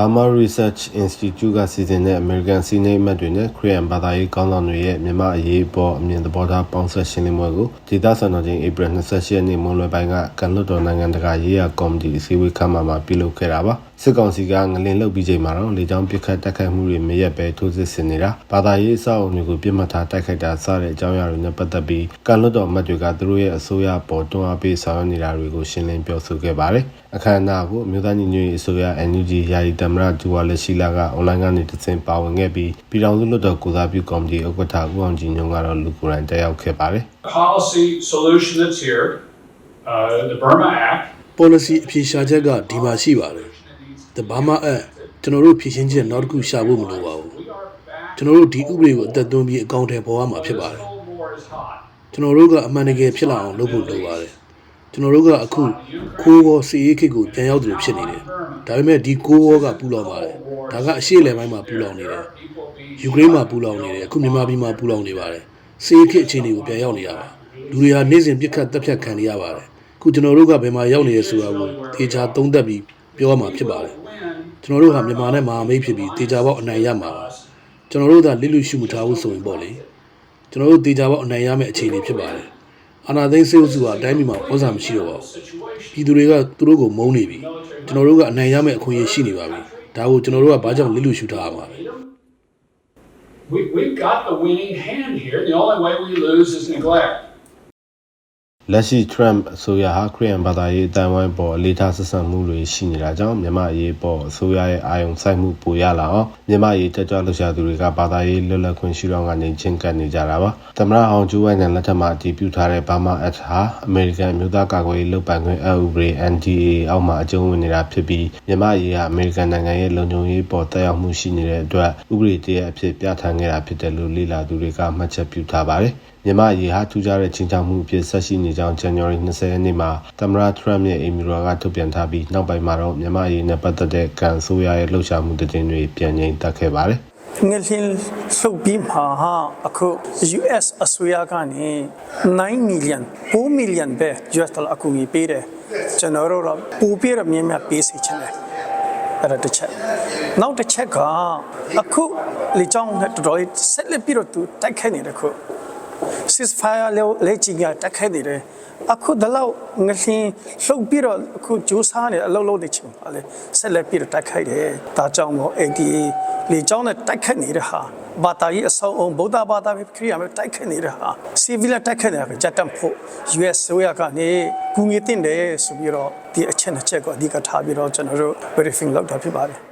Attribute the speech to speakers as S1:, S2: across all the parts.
S1: Burma Research Institute ကစီစဉ်တဲ့ American Senate အမတ်တွေနဲ့ Korean ဘာသာရေးခေါင်းဆောင်တွေရဲ့မြန်မာအရေးအပေါ်အမြင်သဘောထားပေါင်းစပ်ရှင်းလင်းပွဲကိုဒေသစံတော်ချိန် April 28ရက်နေ့မွန်းလွယ်ပိုင်းကကန်လွတ်တော်နိုင်ငံတကာရေးရာကော်မတီအစည်းအဝေးခန်းမှာပြုလုပ်ခဲ့တာပါ စစ်ကောင်စီကငလင်လှုပ်ပြီးချိန်မှာတော့လေကြောင်းပစ်ခတ်တိုက်ခိုက်မှုတွေမရက်ပဲထိုးစစ်ဆင်နေတာဘာသာရေးအဆောက်အအုံတွေကိုပြစ်မှတ်ထားတိုက်ခိုက်တာစတဲ့အကြောင်းအရာတွေနဲ့ပတ်သက်ပြီးကန်လွတ်တော်အမတ်တွေကသူတို့ရဲ့အစိုးရပေါ်တွန်းအားပေးဆောင်ရွက်နေတာတွေကိုရှင်းလင်းပြောဆိုခဲ့ပါတယ်အခမ်းအနားကိုအမျိုးသားညီညွတ်ရေးအစိုးရ NUG ယာယီသမ္မတဒူဝါလက်ရှိလာကအွန်လိုင်းကနေတဆင့်ပါဝင်ခဲ့ပြီးပြည်ထောင်စုလွှတ်တော်ကိုစားပြုကော်မတီဥက္ကဋ္ဌဦးအောင်ကြည်ညွန့်ကတော့လူကိုယ်တိုင်တက်ရောက်ခဲ့ပါတယ်
S2: policy solution that's here, uh, the Burma Act,
S3: policy အဖြေရှာချက်ကဒီမှာရှိပါတယ် The Burma Act ကျွန်တော်တို့ဖြည့်ရှင်းချက်နောက်တစ်ခုရှာဖို့မလိုပါဘူးကျွန်တော်တို့ဒီဥပဒေကိုအသက်သွင်းပြီးအကောင့်ထဲပေါ်ရမှာဖြစ်ပါတယ်
S2: Cold War is hot.
S3: ကျွန်တော်တို့ကအမှန်တကယ်ဖြစ်လာအောင်လုပ်ဖို့လိုပါတယ်ကျွန်တော်တို့ကအခုခိုးဝေါ်စီရေးခေတ်ကိုပြန်ရောက်တယ်ဖြစ်နေတယ်ဒါပေမဲ့ဒီကိုးဝေါ်ကပူလောင်ပါတယ်ဒါကအရှေ့လယ်ပိုင်းမှာပူလောင်နေတယ်ယူကရိန်းမှာပူလောင်နေတယ်အခုမြန်မာပြည်မှာပူလောင်နေပါတယ်စီရေးခေတ်အခြေအနေကိုပြန်ရောက်နေရပါလူတွေဟာနေ့စဉ်ပြစ်ခတ်တပ်ဖြတ်ခံနေရပါတယ်အခုကျွန်တော်တို့ကဘယ်မှာရောက်နေရဆိုတာကိုသေချာသုံးသပ်ပြီး ပြောရမှာဖြစ်ပါတယ်ကျွန်တော်တို့ဟာမြန်မာနဲ့မဟာမိတ်ဖြစ်ပြီးသေချာပေါက်အနိုင်ရမှာပါကျွန်တော်တို့ကလစ်လူရှုမထားဘူးဆိုရင်ပေါ့လေကျွန်တော်တို့သေချာပေါက်အနိုင်ရမယ့်အခြေအနေဖြစ်ပါတယ်အာနာသိန်းစေအုပ်စုဟာအတိုင်းပြည်မှာဩဇာမရှိတော့ပါဘူးပြည်သူတွေကသူတို့ကိုမုန်းနေပြီကျွန်တော်တို့ကအနိုင်ရမယ့်အခွင့်အရေးရှိနေပါပြီဒါကိုကျွန်တော်တို့ကဘာကြောင့်လစ်လူရှုထားရမှာလဲ
S2: We, we've got the winning hand here. The only way we lose is neglect.
S1: လက်ရှိ Trump အစိုးရဟာခရီးယန်ဘာသာရေးအတိုင်းဝိုင်းပေါ်အလေးထားဆက်ဆံမှုတွေရှိနေတာကြောင့်မြန်မာအရေးပေါ်အစိုးရရဲ့အာရုံစိုက်မှုပိုရလာအောင်မြန်မာအရေးတက်ကြွလှုပ်ရှားသူတွေကဘာသာရေးလွတ်လပ်ခွင့်ရှိတော့ကနေချင်းကပ်နေကြတာပါသမ္မတအောင်ကျိုးဝိုင်းနယ်လက်ထက်မှာအတည်ပြုထားတဲ့ Burma Act ဟာအမေရိကန်အမျိုးသားကာကွယ်ရေးလုပ်ပိုင်ခွင့်အဥပဒေ NDA အောက်မှာအကျုံးဝင်နေတာဖြစ်ပြီးမြန်မာအရေးဟာအမေရိကန်နိုင်ငံရဲ့လုံခြုံရေးပေါ်တက်ရောက်မှုရှိနေတဲ့အတွက်ဥပဒေတရအဖြစ်ပြဋ္ဌာန်းခဲ့တာဖြစ်တယ်လို့လေ့လာသူတွေကမှတ်ချက်ပြုထားပါတယ်မြန်မာရေဟာထူးခြားတဲ့ချင်းချောက်မှုအဖြစ်ဆက်ရှိနေကြောင်း January 20ရက်နေ့မှာသမ္မတ Trump ရဲ့အိမ်မီရောကထုတ်ပြန်ထားပြီးနောက်ပိုင်းမှာတော့မြန်မာရေနဲ့ပတ်သက်တဲ့ကန်ဆိုးရရဲ့လှုပ်ရှားမှုတဲ့တင်တွေပြန်ငိမ့်တက်ခဲ့ပါတယ်
S4: ငလင်းဆုပ်ပြီးမှာဟာအခု US အစိုးရကနေ9 million 4 million ပဲ US ဒေါ်လာအကူအညီပေးတယ်ကျွန်တော်တို့တော့ပူပြရမြင်မြတ်ပေးစီချင်တယ်အဲ့ဒါတစ်ချက်နောက်တစ်ချက်ကအခုလေကြောင်းနဲ့တော်တော်ဆက်လက်ပြီးတော့သူတိုက်ခိုက်နေတယ်ခု ceasefire လေလေချီကတက်ခဲနေတယ်အခုဒလောက်ငလင်းလှုပ်ပြီးတော့အခုဂျိုးစားနေအလုံးလုံးနေချင်ပါလေဆက်လက်ပြီးတော့တက်ခိုက်တယ်ဒါကြောင့်မို့ ADA လေကြောင်းနဲ့တက်ခတ်နေတဲ့ဟာဘာသာရေးအဆောင်အောင်ဗုဒ္ဓဘာသာပဲခရိယာပဲတက်ခတ်နေတဲ့ဟာ civil တက်ခတ်နေတာပဲကြက်တတ်ဖို့ US ဆိုရကနေကူငီတင်တယ်ဆိုပြီးတော့ဒီအချက်နှစ်ချက်ကိုအဓိကထားပြီးတော့ကျွန်တော်တို့ briefing လုပ်တာဖြစ်ပါတယ်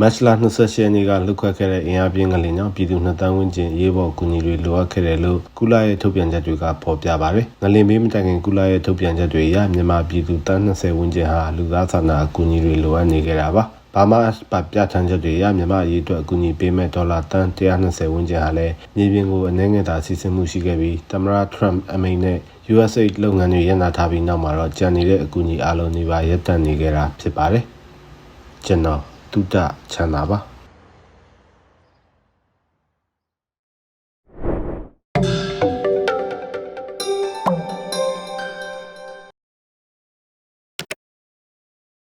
S1: မတ်လ28ရက်နေ့ကလှုပ်ခတ်ခဲ့တဲ့အင်အားပြင်းကလေးကြောင့်ပြည်သူနှစ်တန်းဝန်းကျင်ရေးပေါ်အကူအညီတွေလိုအပ်ခဲ့တယ်လို့ကုလရဲ့ထုတ်ပြန်ချက်တွေကဖော်ပြပါတယ်။ငလင်ဘေးမတိုင်ခင်ကုလရဲ့ထုတ်ပြန်ချက်တွေအရမြန်မာပြည်သူတန်း20ဝန်းကျင်ဟာလူသားစာနာအကူအညီတွေလိုအပ်နေကြတာပါ။ဘာမာအပတ်ပြဋ္ဌာန်းချက်တွေအရမြန်မာအရေးအတွက်အကူအညီပေးမဲ့ဒေါ်လာတန်120ဝန်းကျင်ဟာလည်းမြေပြင်ကိုအနေငယ်သာစီစဉ်မှုရှိခဲ့ပြီးသမ္မတ Trump အမိန့်နဲ့ USAID လုပ်ငန်းတွေရန်နာထားပြီးနောက်မှာတော့ကြံနေတဲ့အကူအညီအလုံးတွေပါရပ်တန့်နေကြတာဖြစ်ပါတယ်။ကျွန်တော် တုဒ္ဒချမ်းသာပါ